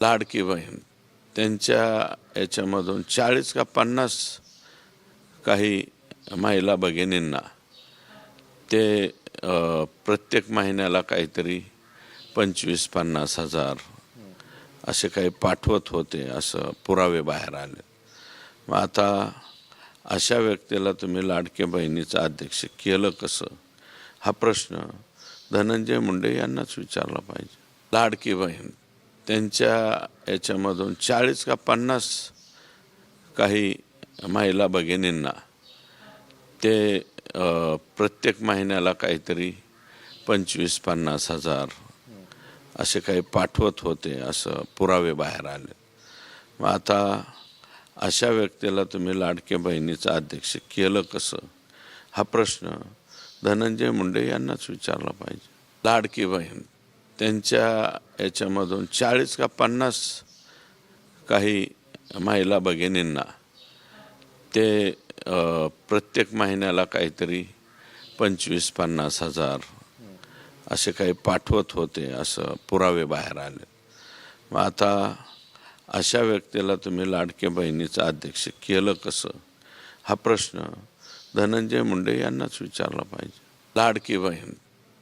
लाडकी बहीण. त्यांच्या याच्यामधून चाळीस का पन्नास काही महिला भगिनींना ते प्रत्येक महिन्याला काहीतरी पंचवीस पन्नास हजार असे काही पाठवत होते असं पुरावे बाहेर आले. मग आता अशा व्यक्तीला तुम्ही लाडके बहिणीचं अध्यक्ष केलं कसं? हा प्रश्न धनंजय मुंडे यांनाच विचारला पाहिजे. लाडकी बहीण. त्यांच्या याच्यामधून चाळीस का पन्नास काही महिला भगिनींना ते प्रत्येक महिन्याला काहीतरी पंचवीस पन्नास हजार असे काही पाठवत होते असं पुरावे बाहेर आले. मग आता अशा व्यक्तीला तुम्ही लाडक्या बहिणीचं अध्यक्ष केलं कसं? हा प्रश्न धनंजय मुंडे यांनाच विचारला पाहिजे. लाडकी बहीण त्यांच्या याच्यामधून चाळीस का पन्नास काही महिला भगिनींना ते प्रत्येक महिन्याला काहीतरी पंचवीस पन्नास हजार असे काही पाठवत होते असं पुरावे बाहेर आले. मग आता अशा व्यक्तीला तुम्ही लाडक्या बहिणीचं अध्यक्ष केलं कसं? हा प्रश्न धनंजय मुंडे यांनाच विचारला पाहिजे. लाडकी बहीण.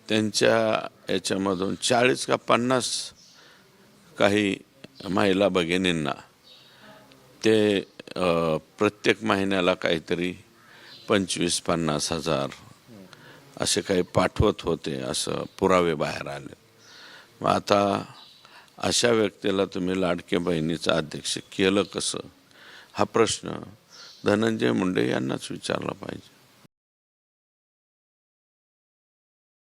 त्यांच्या याच्यामधून चाळीस का पन्नास काही महिला भगिनींना ते प्रत्येक महिन्याला काहीतरी पंचवीस पन्नास हजार असे काही पाठवत होते असं पुरावे बाहेर आले. मग आता अशा व्यक्तीला तुम्ही लाडक्या बहिणीचं अध्यक्ष केलं कसं? हा प्रश्न धनंजय मुंडे यांनाच विचारला पाहिजे.